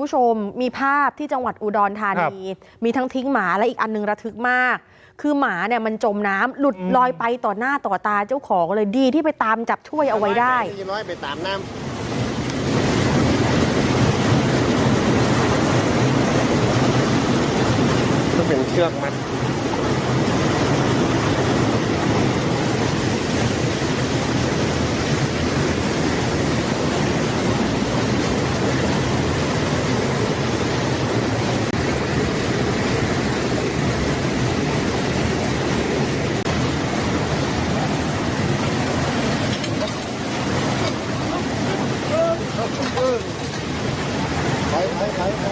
ผู้ชมมีภาพที่จังหวัดอุดรธานี มีทั้งทิ้งหมาและอีกอันหนึงระทึกมาก คือหมาเนี่ยมันจมน้ำหลุดอืมลอยไปต่อหน้าต่อตาเจ้าของเลยดีที่ไปตามจับช่วยเอาไว้ได้ยี่น้อยไปตามน้ก็เป็นเชือกมัดำไปไปไปไป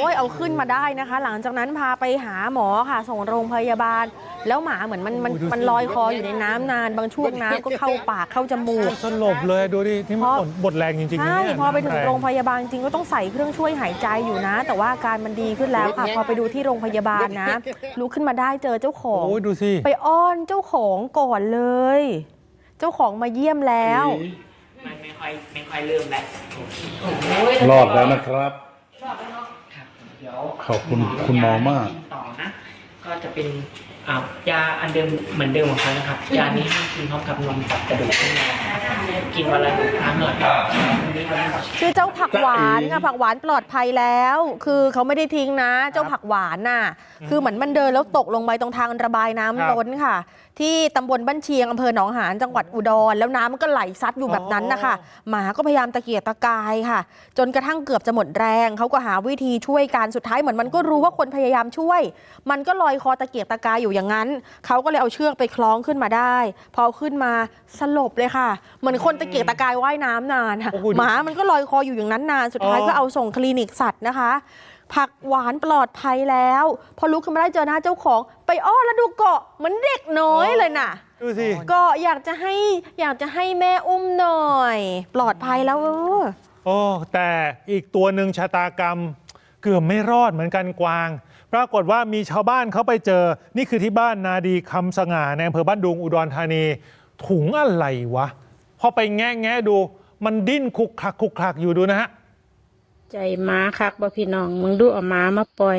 โอ้ย เอาขึ้นมาได้นะคะ หลังจากนั้นพาไปหาหมอค่ะ ส่งโรงพยาบาล แล้วหมาเหมือนมันมันโอ้ยดูสิมันลอยคออยู่ในน้ำนาน บางช่วงน้ำก็เข้าปากเข้าจมูก สลบเลยดูดิที่มันพอหมดบทแรงจริงๆนะใช่เนี่ยพอไปถึงน้ำแโรงพยาบาลจริงก็ต้องใส่เครื่องช่วยหายใจอยู่นะ แต่ว่าอาการมันดีขึ้นแล้วค่ะพอไปดูที่โรงพยาบาลนะลุกขึ้นมาได้เจอเจ้าของ โอ้ยดูสิ ไปอ้อนเจ้าของก่อนเลย เจ้าของมาเยี่ยมแล้วไม่ไม่ค่อยไม่ค่อยเริ่มแล้ว รอดแล้วนะครับครับเดี๋ยวขอบคุณคุณหมอมาก ต่อนะก็จะเป็นอ่ายาอันเดิมเหมือนเดิมของเขานะครับยานี้ห้ามกินพร้อมกับนมกับกระดูกขึ้นมา กินวันละหนึ่งครั้งเลยครับวันนี้วันนี้ชื่อเจ้าผักหวานค่ะผักหวานปลอดภัยแล้ว คือเขาไม่ได้ทิ้งนะ เจ้าผักหวานน่ะ คือเหมือนมันเดินแล้วตกลงไปตรงทางระบายน้ำครับล้นค่ะ ที่ตำบลบ้านเชียงอำเภอหนองหานจังหวัดอุดร แล้วน้ำมันก็ไหลซัดอยู่แบบนั้นนะคะหมาก็พยายามตะเกียกตะกายค่ะ จนกระทั่งเกือบจะหมดแรงเขาก็หาวิธีช่วยกันสุดท้ายเหมือนมันก็รู้ว่าคนพยายามช่วย มันก็ลอยคอตะเกียกตะกายอยู่อย่างนั้นเขาก็เลยเอาเชือกไปคล้องขึ้นมาได้ พอเอาขึ้นมาสลบเลยค่ะเหมือนคนตะเกียกตะกายว่ายน้ำนานค่ะโอ้โหหมามันก็ลอยคออยู่อย่างนั้นนานสุดท้ายอ๋อ ก็เอาส่งคลินิกสัตว์นะคะ ผักหวานปลอดภัยแล้ว พอลุกขึ้นมาได้เจอหน้าเจ้าของ ไปอ้อนแล้วดูเกาะเหมือนเด็กน้อยเลยน่ะ ดูสิ ก็อยากจะให้อยากจะให้แม่อุ้มหน่อย ปลอดภัยแล้วเออ โอ้แต่อีกตัวหนึ่งชะตากรรม เกือบไม่รอดเหมือนกันกวาง ปรากฏว่ามีชาวบ้านเขาไปเจอ นี่คือที่บ้านนาดีคำสง่าในอำเภอบ้านดุงอุดรธานี ถุงอะไรวะ พอไปแงะแงะดู มันดิ้นคุกคลักคุกคลักอยู่ดูนะฮะใจม้าคักบ่พี่น้อง มึงดูเอาม้ามาปล่อย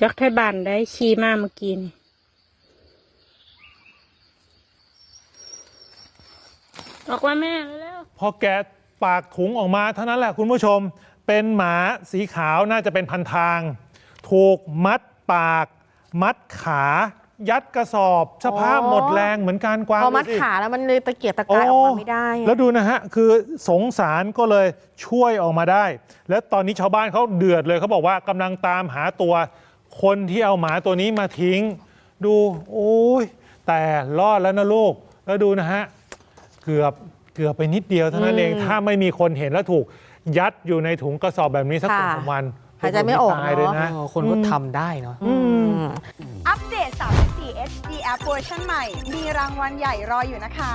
จักไทยบ้านได้ขี่มาเมื่อกี้นี่ออกว่าแม่แล้วพอแกะปากถุงออกมาเท่านั้นแหละคุณผู้ชม เป็นหมาสีขาวน่าจะเป็นพันทาง ถูกมัดปาก มัดขา ยัดกระสอบสภาพอ๋อหมดแรงเหมือนการกวางพอมัดดูสิขาแล้วมันเลยตะเกียกตะกายออกมาไม่ได้อะแล้วดูนะฮะ คือสงสารก็เลยช่วยออกมาได้ แล้วตอนนี้ชาวบ้านเขาเดือดเลยเขาบอกว่ากำลังตามหาตัว คนที่เอาหมาตัวนี้มาทิ้ง ดู โอ้ยแต่รอดแล้วนะลูก แล้วดูนะฮะ เกือบเกือบไปนิดเดียวเท่านั้นเอง ถ้าไม่มีคนเห็นแล้วถูกยัดอยู่ในถุงกระสอบแบบนี้สักค่ะสองสามวัน หายใจไม่ออกตายเลยเนนะอะเออคนก็ทำได้เนาะอืมอัปเดต 34 HD App เวอร์ชันใหม่ มีรางวัลใหญ่รออยู่นะคะ